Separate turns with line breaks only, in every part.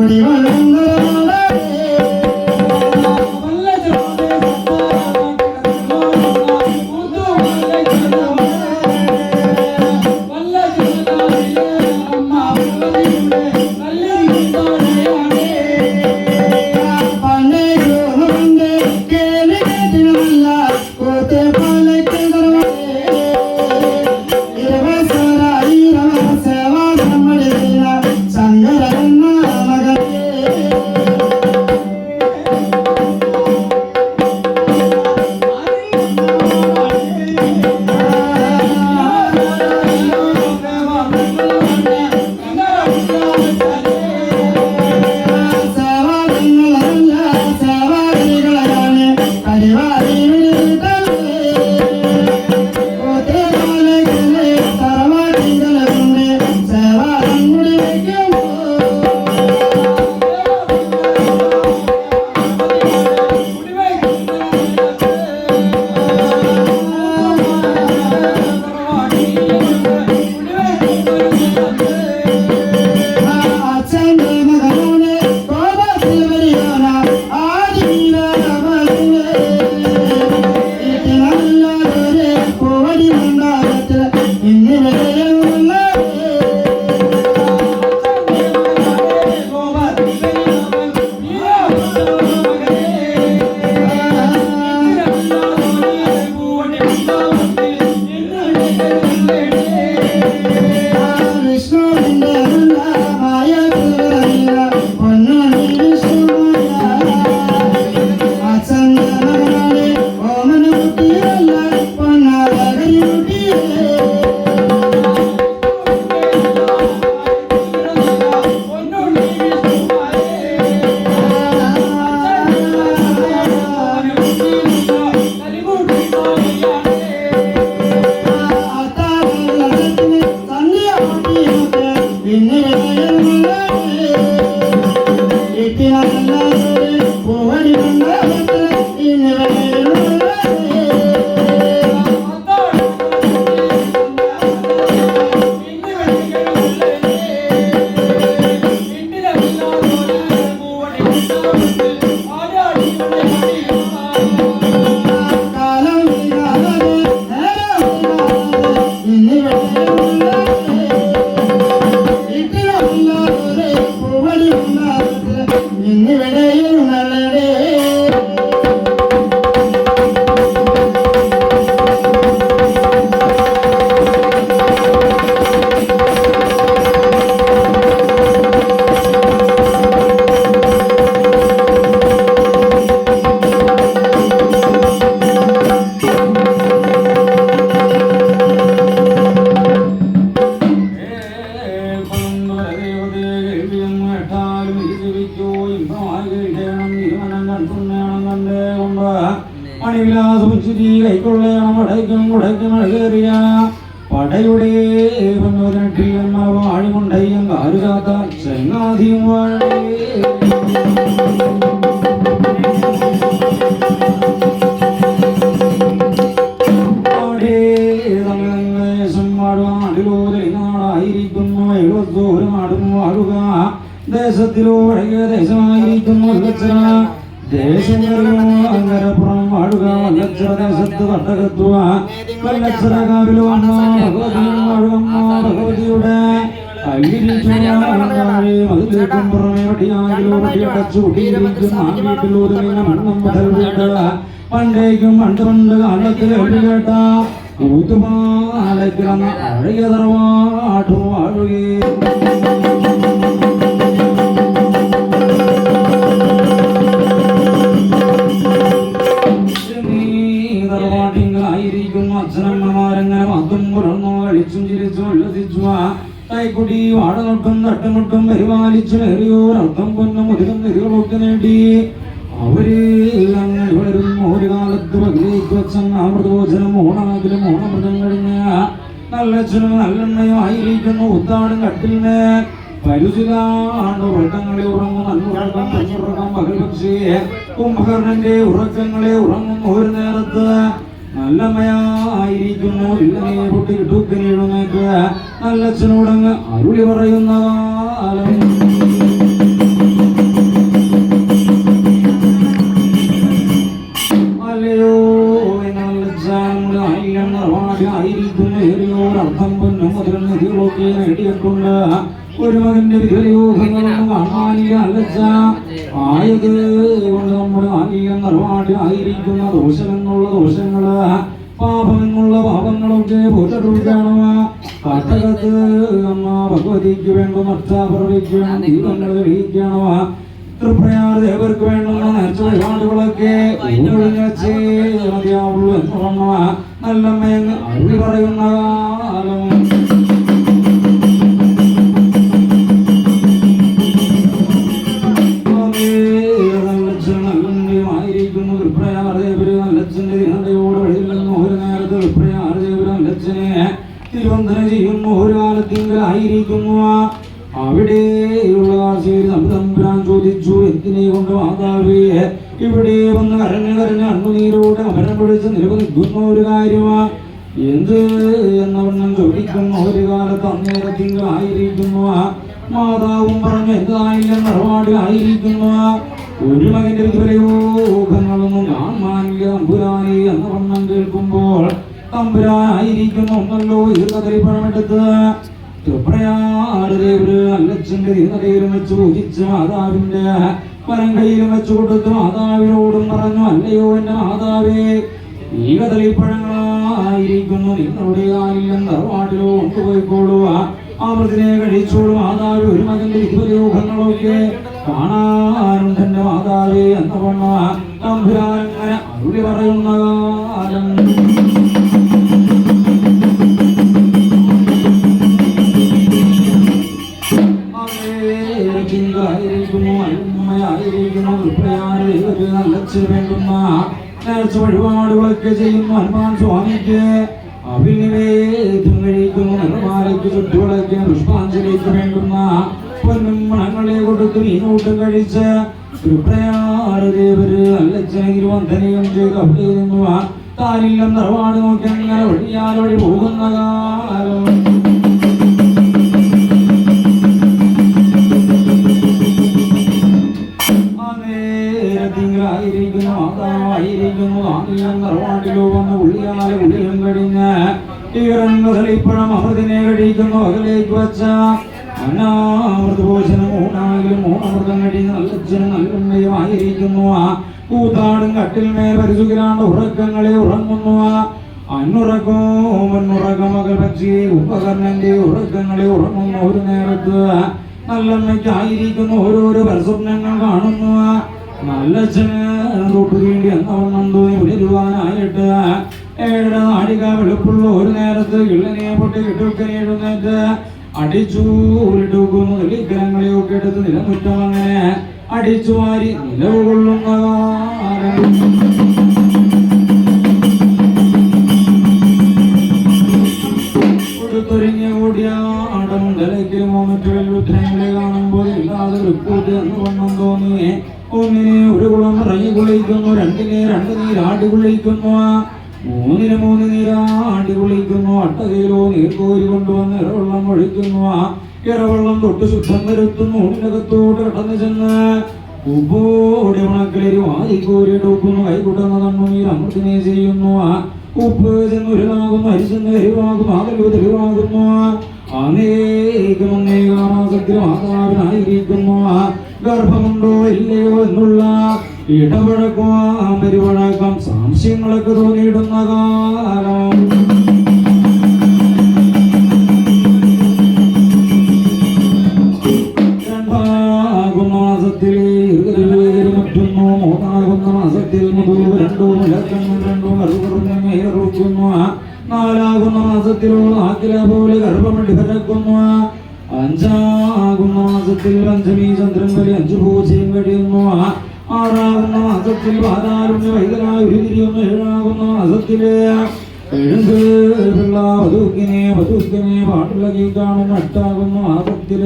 Where you. are in love മണിവിലാസം ചുരി കൈക്കൊള്ളണം പടയ്ക്കും കുടയ്ക്കും അഴകേറിയ. പടയുടെ വാഴിമുണ്ടയ്യം കാരുകാത്ത ചെങ്ങാതിയും വാഴേ. ദേശത്തിലോ ദേശമായിരിക്കുന്നു. അങ്കരപ്പുറം വാഴുക വല്ലച്ചറ ദേശത്ത് തട്ടകത്തുക വല്ലച്ചറ കാവിലോ അമ്മ ഭഗവതിയും വാഴുകമ്മ ഭഗവതിയുടെ മതിലേക്കും പുറമെ വടിയാകിലോ വടിയടച്ചു കുട്ടിയിരിക്കും ആ വീട്ടിലൂതുമില്ല മുതൽ വീട്ട് പണ്ടേക്കും പണ്ട് പണ്ട് കാലത്തിൽ എഴുതി കേട്ട ഊത്തുപാലക്കിറന്ന അഴകിയ തറവാട്ടു വാഴുകേ കൈക്കുടി വാടനൊട്ടും നട്ടങ്ങൾക്കും പരിപാലിച്ച് ഏറിയോർ അർത്ഥം പൊന്നും മുതിരും നിധികളൊക്കെ നേടി. അവർ വളരും ഒരു കാലത്ത് പകലേക്ക് വെച്ചെന്ന അമൃതഭോജനം ഓണാകിലും ഓണമൃതം കഴിഞ്ഞ നല്ലച്ഛനും നല്ലെണ്ണയും ആയിരിക്കുന്നു ഉത്താടും കട്ടിലിന്. പരുചിലാണ് ഉറക്കങ്ങളെ ഉറങ്ങും അന്നുറക്കം തന്നുറക്കം പകൽ പക്ഷേ കുംഭകർണന്റെ ഉറക്കങ്ങളെ ഉറങ്ങും ഒരു നേരത്ത്. നല്ലമയായിരിക്കുന്നു ഇല്ലനെ പൊട്ടി കിട്ടൂക്കനീഴുന്നേക്ക് നല്ലച്ഛനോടങ്ങ് അരുളി പറയുന്ന കാലം. അർത്ഥം ഒരു മകന്റെ വിരയോഹങ്ങളൊന്നും കാണാനില്ല അല്ലച്ച. ആയത് കൊണ്ട് നമ്മുടെ ആനീയം നിറവാടി ആയിരിക്കുന്ന ദോഷമെന്നുള്ള ദോഷങ്ങൾ പാപമെന്നുള്ള പാപങ്ങളൊക്കെ കാട്ടകത്ത് അമ്മ ഭഗവതിക്ക് വേണ്ട നഷ്ടാപർവയ്ക്ക് വേണ്ട ദീപങ്ങൾ തൃപ്രയാർ ദേവർക്ക് വേണ്ടുന്ന നേർച്ച നല്ല നല്ലമ്മയങ്ങ് അരുളി പറയുന്ന കാലം കാലത്തിങ്കലായിരിക്കുന്നു അവിടെയുള്ള കാശിയിൽ തമ്പുരാൻ ചോദിച്ചു എന്തിനെ കൊണ്ട് മാതാവേ? ഇവിടെ വന്ന് കരഞ്ഞു കരഞ്ഞ് അണ്ണുനീരോടെ അമരം പിടിച്ച് നിലനിൽക്കുന്ന ഒരു കാര്യമാ. എന്ത്? എന്നവണ്ണം ചോദിക്കുന്ന ഒരു കാലത്ത് അന്നേരത്തിങ്കലായിരിക്കുന്നു മാതാവും പറഞ്ഞു എന്തായാലും നിറപാടിലായിരിക്കുന്നു ഒരു മകന്റെ വിപരയോഗങ്ങളൊന്നും കാണാനില്ല തമ്പുരാനെ എന്ന വണ്ണം കേൾക്കുമ്പോൾ തമ്പുരാനായിരിക്കുന്നു ഒന്നല്ലോ ഈർക്കതലിപ്പഴമെടുത്ത് തൃപ്രയാറുദേവര് അല്ലച്ചന്റെ തീർന്നകയിലും വെച്ച് വെച്ചു കൊടുത്ത് മാതാവിനോടും പറഞ്ഞു അല്ലയോ എന്റെ മാതാവേ ഈ കദളിപ്പഴങ്ങളായിരിക്കുന്നു നിങ്ങളുടെ ആയില്യം തറവാട്ടിലോ കൊണ്ടുപോയിക്കോളുക അമൃതിനെ കഴിച്ചോളൂ. മാതാവ് ഒരു മകന്റെ ഇരുപയോഗങ്ങളൊക്കെ കാണാനും എന്റെ മാതാവേ എന്ന പറഞ്ഞു തമ്പുരാൻ അങ്ങനെ അരുളി പറയുന്ന കാലം. നല്ലച്ച് വേണ്ടുന്ന വഴിപാടുകളൊക്കെ ചെയ്യുന്നു ഹനുമാൻ സ്വാമിക്ക് അഭിനിവേദ്യം കഴിക്കുന്നു നിർമാലയ്ക്ക് ചുറ്റുവിളക്ക് പുഷ്പാഞ്ജലിക്ക് വേണ്ടുന്ന പൊന്നും മണങ്ങളെ കൊടുത്ത് മീനൂട്ടം കഴിച്ച് വിപ്രയാരദേവര് അല്ലച്ചനെ തിരുവന്തനയും ചെയ്ത് നിന്നു താനില്ലം നിറവാട് നോക്കി അങ്ങനെ വഴിയാൽ വഴി പോകുന്ന കാലം ഈറങ്ങുതളിപ്പഴം അമൃതിനെ കഴിക്കുന്നു അകലേക്ക് വച്ച അനാമൃതഭോജനം ഊണാകിലും ഊണമൃതം കഴിഞ്ഞ് നല്ലച്ഛനും നല്ലമ്മയും ആയിരിക്കുന്നു കൂത്താടും കട്ടിൽ മേൽ പരിസുഖിലാണ്ട് ഉറക്കങ്ങളെ ഉറങ്ങുന്നു അന്നുറക്കോ മണ്ണുറക്കം മകൾ പക്ഷി ഉപകരണന്റെ ഉറക്കങ്ങളെ ഉറങ്ങുന്ന ഒരു നേരത്ത് നല്ലമ്മയ്ക്കായിരിക്കുന്ന ഓരോരോ പരസ്വപ്നങ്ങൾ കാണുന്നു നല്ലച്ഛന് തൊട്ടു വേണ്ടി എന്നവണ്ണം തോന്നി ഉയരുവാനായിട്ട് ഏഴര നാഴിക വെളുപ്പുള്ള ഒരു നേരത്ത് ഇള്ളനെ പൊട്ടി കിട്ടുക്കനെ എഴുന്നേറ്റ് അടിച്ചു ഉരുട്ടുക്കുന്നു നെല്ലിക്കരങ്ങളെയൊക്കെ എടുത്ത് നിലമുറ്റം അങ്ങനെ അടിച്ചു മാറി നിലവ് കൊള്ളുന്ന ഒന്നിനെ ഒരു കുളം ഇറങ്ങി കുളിക്കുന്നു രണ്ടിനെ രണ്ട് നീരാടി കുളിക്കുന്നു മൂന്നിന് മൂന്ന് നീരാണ്ടി കുളിക്കുന്നു അട്ടകയിലോ നീർ കോരി കൊണ്ടുവന്ന് ഇറവെള്ളം ഒഴിക്കുന്നു. ഇറവെള്ളം തൊട്ട് ശുദ്ധം വരുത്തുന്നു ഉള്ളിനകത്തോട്ട് കടന്നു ചെന്ന് ഉപ്പോടെ ഉണക്കലരി വാരിക്കോരിയിട്ട് ഉക്കുന്നു കൈകുട്ടുന്ന കണ്ണുനീർ അമൃതിനെ ചെയ്യുന്നു. ഉപ്പ് ചെന്ന് ഉരുളാകുന്നു അരിച്ചെന്ന് എരിവാകുന്നു ആകലു തെളിവാകുന്നു. അനേകം അനേകമാസത്തിൽ ആ ഗർഭമുണ്ടോ ഇല്ലയോ എന്നുള്ള ഇടപഴക്കം പെരുവഴക്കം സംശയങ്ങളൊക്കെ തോന്നിയിടുന്ന കാലം. രണ്ടു നാലാകുന്ന പോലെ അഞ്ചാകുന്ന മാസത്തിൽ പഞ്ചമി ചന്ദ്രൻ വരെ അഞ്ചു പൂജയും കഴിയുന്നു ആറാകുന്ന മാസത്തിൽ പാതാരുണ്യ വൈകലായി ഏഴാകുന്ന മാസത്തിൽ എഴുത് പിള്ള വധുക്കിനെ വധുക്കിനെ പാട്ടുലകി കാണുന്ന എട്ടാകുന്ന മാസത്തിൽ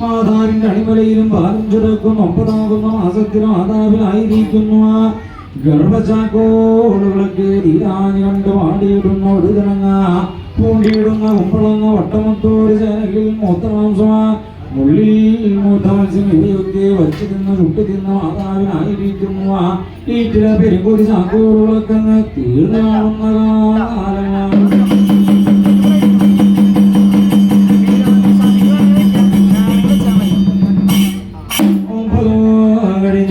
മാതാവിന്റെ അടിമലയിലും പാലും ചുരക്കും ഒമ്പതാകുന്ന മാസത്തിലും മാതാവിലായിരിക്കുന്നു. ഗർഭചാക്കോടുകളൊക്കെ കണ്ട് പാടിയിടുന്ന ഒടുതിണങ്ങ പൂണ്ടിയിടുന്ന കുമ്പളങ്ങ വട്ടമത്തോട് ചേനലിൽ മുള്ളിൽ ഇവയൊക്കെ വച്ചു തിന്ന് ചുട്ടു തിന്ന മാതാവിനായിരിക്കുന്നു ഈറ്റില പെരുങ്കൂടി ചാക്കോടുകളൊക്കെ അങ്ങ് തീർന്നു കാണുന്ന കാലമാണ്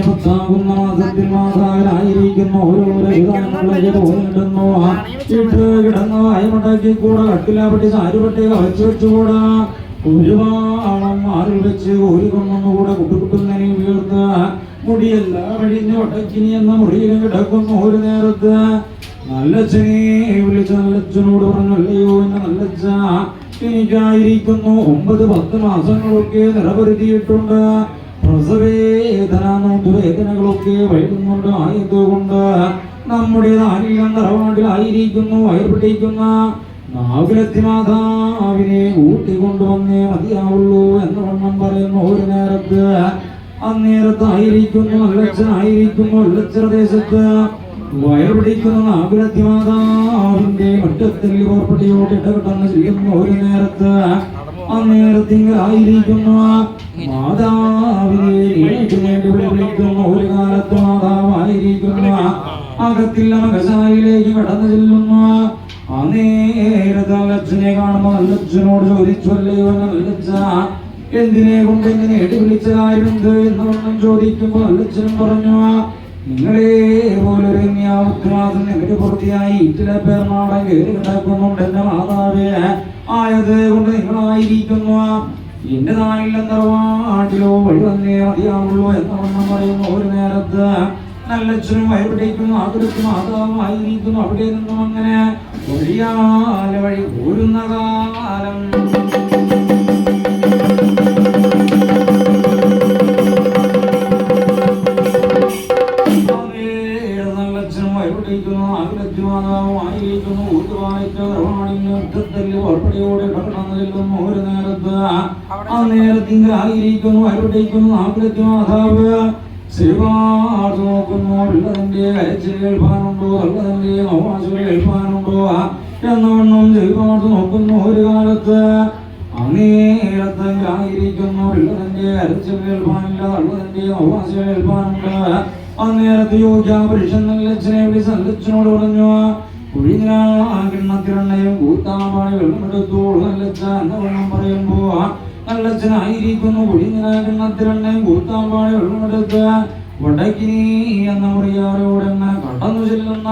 പത്താകുന്ന മാസത്തിൽ മാതാവിനായിരിക്കുന്ന ഓരോരോ വിധാനങ്ങളെ തോന്നിടുന്നു ഇട്ട് കിടന്ന വെച്ചുകൂടാ. ഒരുപാളം വെച്ച് ഒരു കൊന്നൊന്നുകൂടെ കുട്ടുകുട്ടുന്നതിനെ ഉയർത്ത മുടിയല്ല വഴിഞ്ഞു ഒട്ടക്കിനി എന്ന മുറിയിലും കിടക്കുന്നു ഒരു നേരത്ത്. നല്ലച്ഛനെ വിളിച്ച നല്ലച്ഛനോട് പറഞ്ഞല്ലയോ എന്ന നല്ലച്ഛ. എനിക്കായിരിക്കുന്നു ഒമ്പത് പത്ത് മാസങ്ങളൊക്കെ നിറപരുത്തിയിട്ടുണ്ട് പ്രസവേദന നോട്ടുവേദനകളൊക്കെ വൈകുന്നുണ്ട് ആയതുകൊണ്ട് നമ്മുടെ നാലിൽ നിറവാണ്ടിലായിരിക്കുന്നു വയർപിടിക്കുന്ന നാഗുലത്തി മാതാവിനെ കൂട്ടിക്കൊണ്ടുവന്നേ മതിയാവുള്ളൂ എന്ന് വണ്ണം പറയുന്ന ഒരു നേരത്ത്. അന്നേരത്തായിരിക്കുന്നു അല്ലച്ചനായിരിക്കുന്നു അല്ലച്ചദേശത്ത് വയർപിടിക്കുന്ന നാഗുലത്തി മാതാവിന്റെ മറ്റത്തിൽ ഓർപ്പടിയോട് ഇടപെട്ടെന്ന് ചെയ്യുന്ന ഒരു നേരത്ത്. അന്നേരത്തിങ്കിലായിരിക്കുന്നു മാതാവിനെ വിളിക്കുന്ന. ഒരു കാലത്ത് മാതാവായിരിക്കുന്നു. അകത്തില്ല മകശായിലേക്ക് കടന്നു ചെല്ലുന്നു. ആ നേരത്ത് അലച്ചനെ കാണുമ്പോൾ അല്ലച്ചനോട് ചോദിച്ചല്ലയോ അല്ലച്ച എന്തിനെ കൊണ്ട് എങ്ങനെ എടി കാര്യമുണ്ട് എന്ന് വണ്ണം ചോദിക്കുമ്പോൾ പറഞ്ഞു നിങ്ങളെ പോലൊരു ഉത്തരവാദിത്തം നിങ്ങളുടെ പൂർത്തിയായി? ഇറ്റിലെ പേർമാടെ കയറി കിടക്കുന്നുണ്ട് എന്റെ മാതാവേ. ആയത് കൊണ്ട് നിങ്ങളായിരിക്കുന്നു. എന്റെ നാളിലും തറവാട്ടിലോ വഴി വന്നേ മതിയാവുള്ളൂ എന്ന് വണ്ണം പറയുന്നു ഒരു നേരത്ത്. നല്ലച്ഛനും വയപിടിക്കുന്നു ആകുലത്തും മാതാവുമായിരിക്കുന്നു അവിടെ നിന്നും അങ്ങനെ ഒഴിയാല വഴി പോരുന്ന കാലം. ഒരു നേരത്ത്. ആ ആഗ്രഹിക്കുന്നു വയപിടിക്കുന്നു ആകുലത്തും മാതാവ്. ശ്രീപാട് നോക്കുന്നു ഉള്ളതിന്റെ അരച്ചിൽ കേൾപ്പാനുണ്ടോ? ഉള്ളതിന്റെ നവാസുകൾ കേൾപ്പാനുണ്ടോ? എന്നവണ്ണം ശ്രീപാട് നോക്കുന്നു ഒരു കാലത്ത്. അങ്ങേരത്തങ്കിലായിരിക്കുന്നു ഉള്ളതിന്റെ അരച്ചിൽ കേൾപ്പാനില്ല ഉള്ളതിന്റെ നവാസുകൾ കേൾപ്പാനുണ്ട്. അന്നേരത്ത് യോഗ്യ പുരുഷൻ നല്ലച്ഛനെ വിളിച്ച് നല്ലച്ഛനോട് പറഞ്ഞു കുഴിഞ്ഞാകിണ്ണത്തിരണ്ണയും കൂത്താമ്പാടി വെള്ളമെടുത്തു നല്ലച്ഛ എന്നവണ്ണം വേണം നല്ലച്ഛനായിരിക്കുന്നു കുഴിഞ്ഞാകിണ്ണത്തിരണ്ണയും കൂത്താമ്പാടി വെള്ളമെടുത്ത് വടക്കിനി എന്ന മുറിയാറോടെ കടന്നു ചെല്ലുന്ന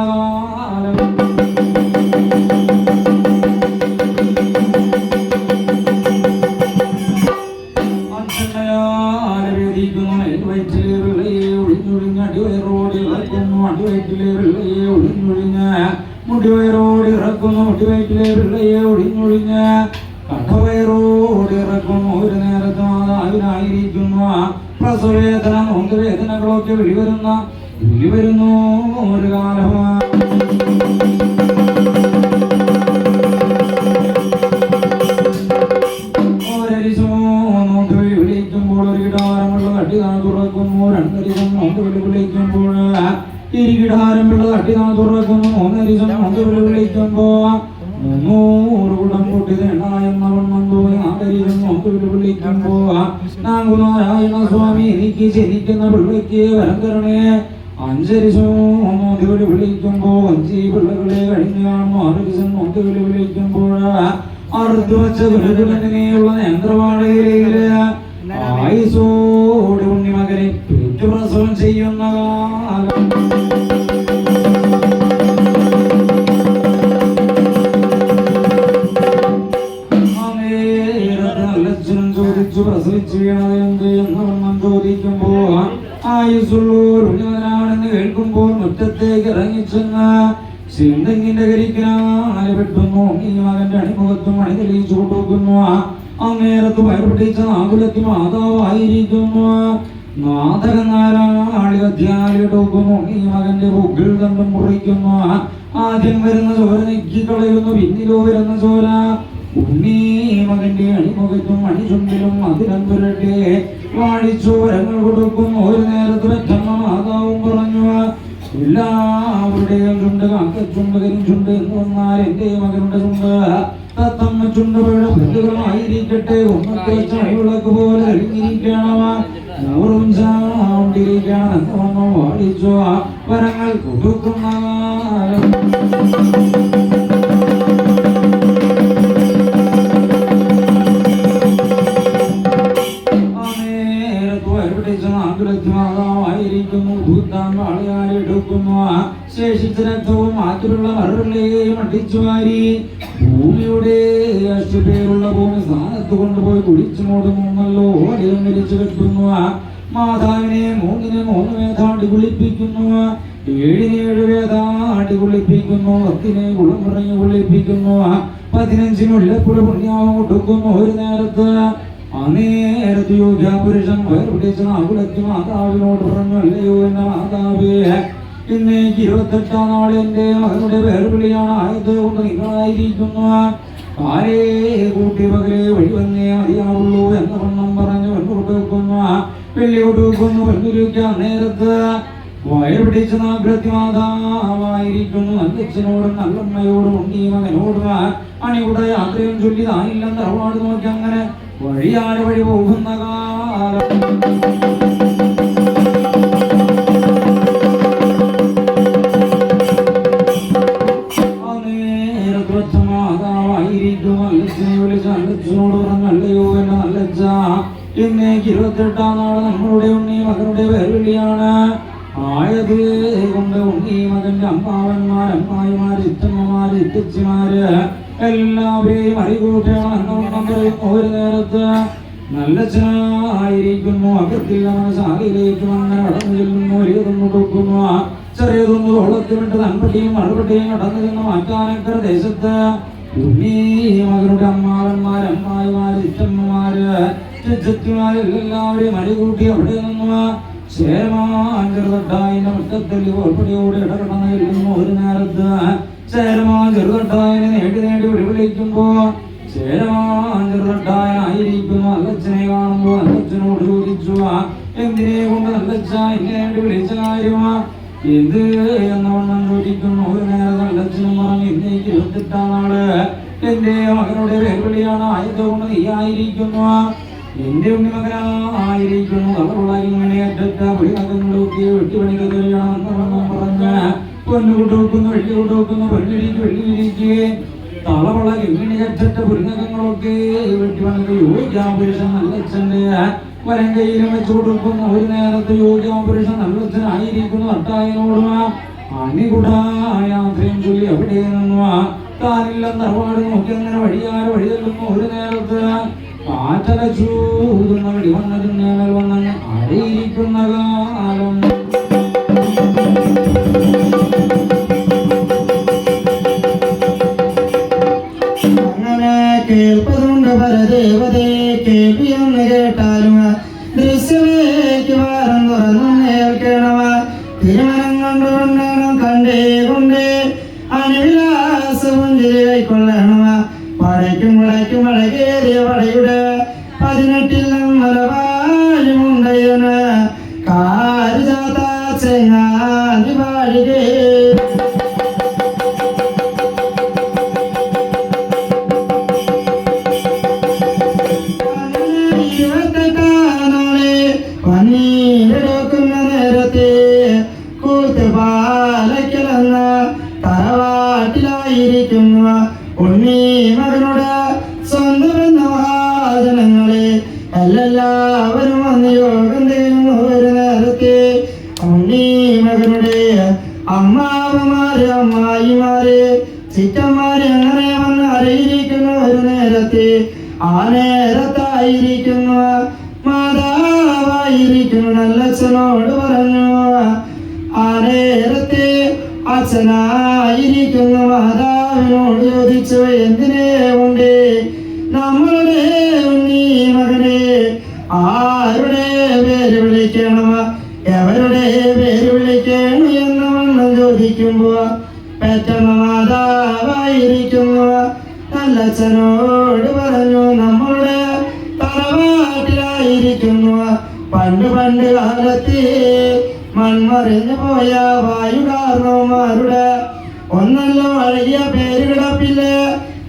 കാലം. നോമ്പുവേദനകളൊക്കെ ഇനി വരുന്നു ഒരു കാലമാണ്. വിളിക്കുമ്പോൾ ഒരു കിടാരമുള്ള തട്ടി താ തുറക്കുന്നു. മൂന്നരിസം നോമ്പ് വിളിക്കുമ്പോ മുന്നൂറ് കുടം കൂട്ടി തേണ്ട എന്ന വണ്ണം തോന്നി. നാലരിസം നോമ്പ് വിളിക്കുമ്പോ നാങ്കുനാരായണ സ്വാമി എനിക്ക് ജനിക്കുന്ന പിള്ളയ്ക്ക് വരം തരണേ അഞ്ചരിസം നോമ്പ് വിളിക്കുമ്പോ അഞ്ചി പിള്ളകളെ കഴിഞ്ഞു ആറരിസം നോമ്പ് വിളിക്കുമ്പോൾ അറുത്തു വച്ച ഗുരുകുലനെയുള്ള നേന്ത്രവാടയിലെ ആയുസോട് ഉണ്ണിമകനെ പെറ്റുപ്രസവം ചെയ്യുന്ന വീണത് എന്ത് എന്ന് വണ്ണം ചോദിക്കുമ്പോ ആയുസുള്ളൂർ ഉണ്ണിമകനാണെന്ന് കേൾക്കുമ്പോൾ മുറ്റത്തേക്ക് ഇറങ്ങിച്ചെന്ന സിന്തെങ്ങിന്റെ കരിക്കാലെ വെട്ടുന്നു. ഈ മകന്റെ അണിമുഖത്തും അണി തെളിയിച്ചു കൊണ്ടുവെക്കുന്നു അന്നേരത്ത് വയർപിടിച്ച നാകുലത്തി മാതാവായിരിക്കുന്നു. നാഥകനാരാളികധ്യാലിടുക്കുന്നു ഈ മകന്റെ ബുക്കിൽ കണ്ടും മുറിക്കുന്നു ആദ്യം വരുന്ന ചോര നെക്കിക്കളയുന്നു പിന്നിലോ വരുന്ന ചോര ഉണ്ണീ മകന്റെ അണിമുഖത്തും അണിചുണ്ടിലും അതിരം പുരട്ടെ. വാടിച്ചോരങ്ങൾ കൊടുക്കുന്നു ഒരു നേരത്ത് വെച്ചമ്മ മാതാവും പറഞ്ഞു എല്ലാവരുടെയും ചുണ്ട് കാക്കച്ചുണ്ട് കരിഞ്ചുണ്ട് എന്ന് വന്നാൽ എന്റെ മകനുടെ ചുണ്ട്. തത്തമ്മ ചുണ്ട് പുല്ലുകളായിരിക്കട്ടെ ഒന്നത്തെ ചായവിളക്ക് പോലെ തെളിഞ്ഞിരിക്കണം നൂറും ചാണ്ടിരിക്കണം എന്ന് വന്നു വാടിച്ചു വരങ്ങൾ കൊടുക്കുന്ന വാളിയാലെടുക്കുന്നു ശേഷിച്ച രക്തവും മാറ്റിലുള്ള മറുകളെയും അടിച്ചു വാരി ഭൂമിയുടെ ഭൂമി സ്ഥാനത്ത് കൊണ്ടുപോയി കുടിച്ചു മൂടുന്നല്ലോ ഓടിയും വിരിച്ചു മൂന്നിനെ മൂന്ന് വേദാണ്ടി കുളിപ്പിക്കുന്നു. ഏഴിനെ ഏഴ് വേദാണ്ടി കുളിപ്പിക്കുന്നു. പത്തിനെ കുളം പറഞ്ഞു കുളിപ്പിക്കുന്നു പതിനഞ്ചിനുള്ള പുല പുണ്യാവും കൊടുക്കുന്നു ഒരു നേരത്ത്. അനേരത്ത് യോഗ്യ പുരുഷൻ നാകുലത്തി മാതാവിനോട് പറഞ്ഞു അല്ലയോ എന്ന മാതാവേ? ഇന്നേക്ക് ഇരുപത്തെട്ടാം നാൾ എന്റെ മകനുടെ വേർവിളിയാണ് ആയത് കൊണ്ട് ആരേ കൂട്ടി പകലെ മതിയാവുള്ളൂ എന്ന വണ്ണം പറഞ്ഞു വെണ്ണുകൊടുക്കുന്നു വെള്ളികൊടുക്കുന്നു വെണ്ണുരുക്കാൻ നേരത്ത്. വയർ പിടിച്ച നാഗ്രത്യമാതാവായിരിക്കുന്നു നല്ലച്ഛനോടും നല്ലമ്മയോടും ഉണ്ണി മകനോടും. അണിയുടെ യാത്രയും ചൊല്ലി താനില്ലെന്ന് അറവാട് നോക്കി അങ്ങനെ വഴിയാരെ വഴി പോകുന്ന കാലം. ഇന്നേക്ക് ഇരുപത്തെട്ടാം നാൾ നമ്മളുടെ ഉണ്ണി മകനുടെ വേർവിളിയാണ്. ആയത് കൊണ്ട് ഉണ്ണി മകന്റെ അമ്മാവന്മാർ അമ്മായിമാർ ചിറ്റമ്മമാര് ചിറ്റച്ചിമാര് എല്ലാവരെയും പറയുന്നു ഒരു നേരത്ത് നല്ലച്ഛനായിരിക്കുന്നു അകത്തിൽ ശാലയിലേക്ക് അങ്ങനെ കടന്നു ചെല്ലുന്നു. വലിയതൊന്നു കൊടുക്കുന്നു. ചെറിയതൊന്നു വെള്ളത്തിലിട്ട് നൻപട്ടിയും മറുപടിയും കടന്നു ചെന്ന് മാറ്റാനക്കര ദേശത്ത് മകളുടെ അമ്മാവന്മാർ അമ്മായിമാര് ഇഷ്ടമ്മമാര് ചിച്ചത്തിമാര് എല്ലാവരെയും അടികൂട്ടി അവിടെ നിന്നു ചേരമാഞ്ചെറുതട്ടായിന്റെ മുറ്റത്തിൽ ഓർപ്പടിയോടെ ഇടകടന്ന് ചെല്ലുന്നു ഒരു നേരത്ത് ചെറുതട്ടായിനെ നേടി നേടി വിളിവിളിക്കുമ്പോ ചേരമാഞ്ചെറുതട്ടായനായിരിക്കുന്നു അല്ലച്ചനെ കാണുമ്പോ അല്ലച്ചനോട് ചോദിച്ചു എന്തിനെ കൊണ്ട് നല്ലച്ച ഇങ്ങനെ വിളിച്ച കാര്യമാ എന്ത് എന്നവണ്ണം ചോദിക്കുന്നു. ഒരു നേരം നല്ലച്ചനും പറഞ്ഞു ഇന്നേക്ക് ഇരുപത്തെട്ടാം നാൾ. എന്റെ മകനുടെ വെല്ലുവിളിയാണ് ആയതുകൊണ്ട് നീ ആയിരിക്കുന്നു. എന്റെ ഉണ്ണിമകനായിരിക്കുന്നു. അവളുള്ള ഇങ്ങനെ അറ്റത്ത പിടിനകങ്ങളൊക്കെ വെട്ടിപ്പണിക്ക് തരികയാണെന്ന് പറഞ്ഞ് പൊന്നു കൊണ്ടുവെക്കുന്നു വെള്ളി കൊണ്ടുവെക്കുന്നു വെള്ളിരിക്ക് വെള്ളിയിരിക്ക് തളവള ഇങ്ങനെ അറ്റത്ത പുരിനകങ്ങളൊക്കെ വെട്ടിപ്പണിക്ക് യോഗ്യാപുരുഷൻ നല്ലച്ഛന്റെ വരം കയ്യിലും വെച്ചു കൊടുക്കുന്നു. ഒരു നേരത്തെ യോഗ്യാപുരുഷൻ നല്ലച്ഛനായിരിക്കുന്നു. അട്ടായനോടും അണികുടായാത്രയും ചൊല്ലി എവിടെ നിന്നു താനില്ലെന്ന് അറുപാട് നോക്കി അങ്ങനെ വഴിയാറ് വഴിതെല്ലുന്നു ഒരു നേരത്ത് കാറ്റല ചൂടുന്ന വെടി വന്നതിന് മേൽ വന്നങ്ങ് അടയിരിക്കുന്ന കാലം.
അങ്ങനെ കേൾപ്പതുണ്ട് കാരുജാത ചെങ്ങാതി പാടുകേ ഇരുപത്തെട്ടാനാളെ അച്ഛനായിരിക്കുന്നു മാതാവിനോട് ചോദിച്ചു എന്തിനെ ഉണ്ട് നമ്മളുടെ ഉണ്ണി മകനെ? ആരുടെ പേര് വിളിക്കണം എവരുടെ പേര് വിളിക്കണം എന്ന് വണ്ണം ചോദിക്കുമ്പോ പെറ്റമ്മ മാതാവായിരിക്കുന്നു. നല്ലച്ഛനോട് പറഞ്ഞു നമ്മളുടെ തറവാട്ടിലായിരിക്കുന്നു. പണ്ട് പണ്ട് കാലത്ത് മൺമറിഞ്ഞു പോയ വായു കാരണവന്മാരുടെ ഒന്നല്ലോ അഴകിയ പേര് കിടപ്പില്ല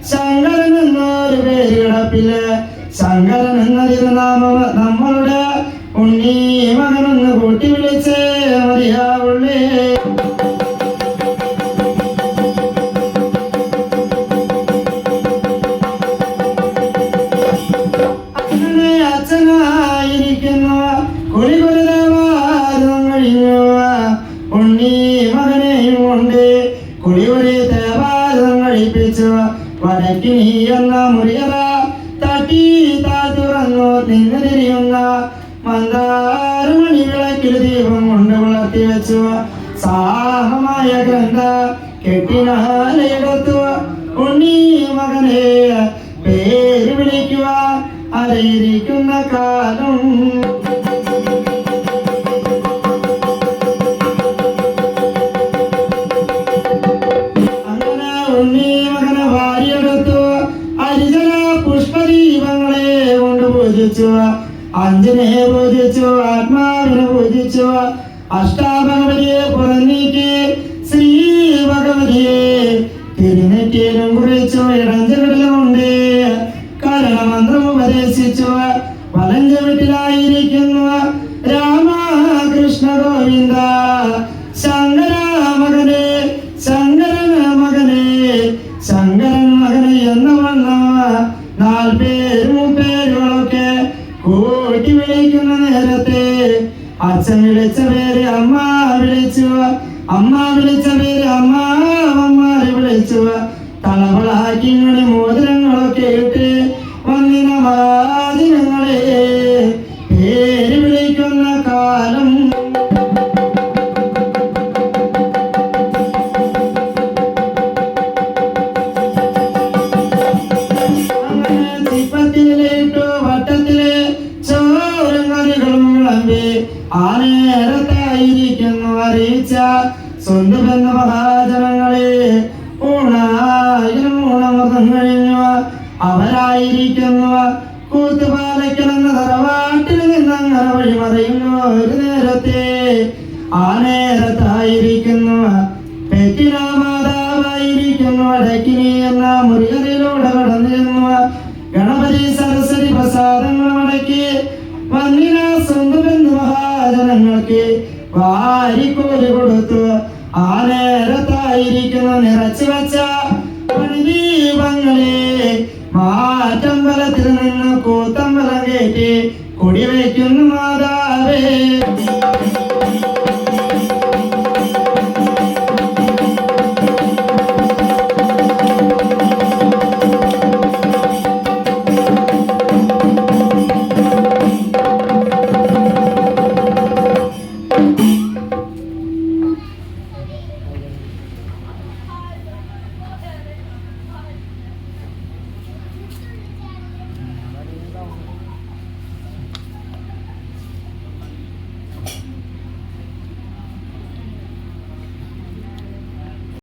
ശങ്കരൻ എന്നൊരു പേര് കിടപ്പില്ല ശങ്കരൻ എന്ന തിരുനാമം പൂജിച്ചു അഞ്ജനയെ പൂജിച്ചു ആത്മാവിനെ പൂജിച്ചുവ അഷ്ടാഭഗവതിയെ പുറന്നീക്കി ശ്രീ ഭഗവതിയെ തിരുനെറ്റിയിലും കുറിച്ചു ഇടഞ്ചവിടലുമുണ്ട് അച്ഛൻ വിളിച്ച പേര് അമ്മ വിളിച്ചു അമ്മ വിളിച്ച പേര് അമ്മ അമ്മ വിളിച്ചു തളവളാക്കി മോതിരങ്ങളൊക്കെ സ്വന്തം എന്ന മഹാജനങ്ങളെ ഊണായിരം ഊണമൃതം കഴിഞ്ഞു അവരായിരിക്കുന്നു കൂത്തുപാലയ്ക്കലെന്ന തറവാട്ടിൽ നിന്നങ്ങനെ വഴിമറിയുന്നു ഒരു നേരത്തെ ആ നേരത്തായിരിക്കുന്നു പെറ്റിനാമാതാവായിരിക്കുന്നു അടക്കിനി എന്ന മുറികളിലൂടെ കടന്നിരുന്നു ഗണപതി സരസ്വതി പ്രസാദങ്ങൾ അടക്കി വന്നിനാ സ്വന്തമെന്ന് മഹാജനങ്ങൾക്ക് വാരിക്കോരി കൊടുത്തു. ആ നേരത്തായിരിക്കുന്നു നിറച്ചു വെച്ച പണിദീപങ്ങളെ മാറ്റമ്പലത്തിൽ നിന്ന് കൂത്തമ്പലം കയറ്റി കൊടിവയ്ക്കുന്നു മാതാവേ.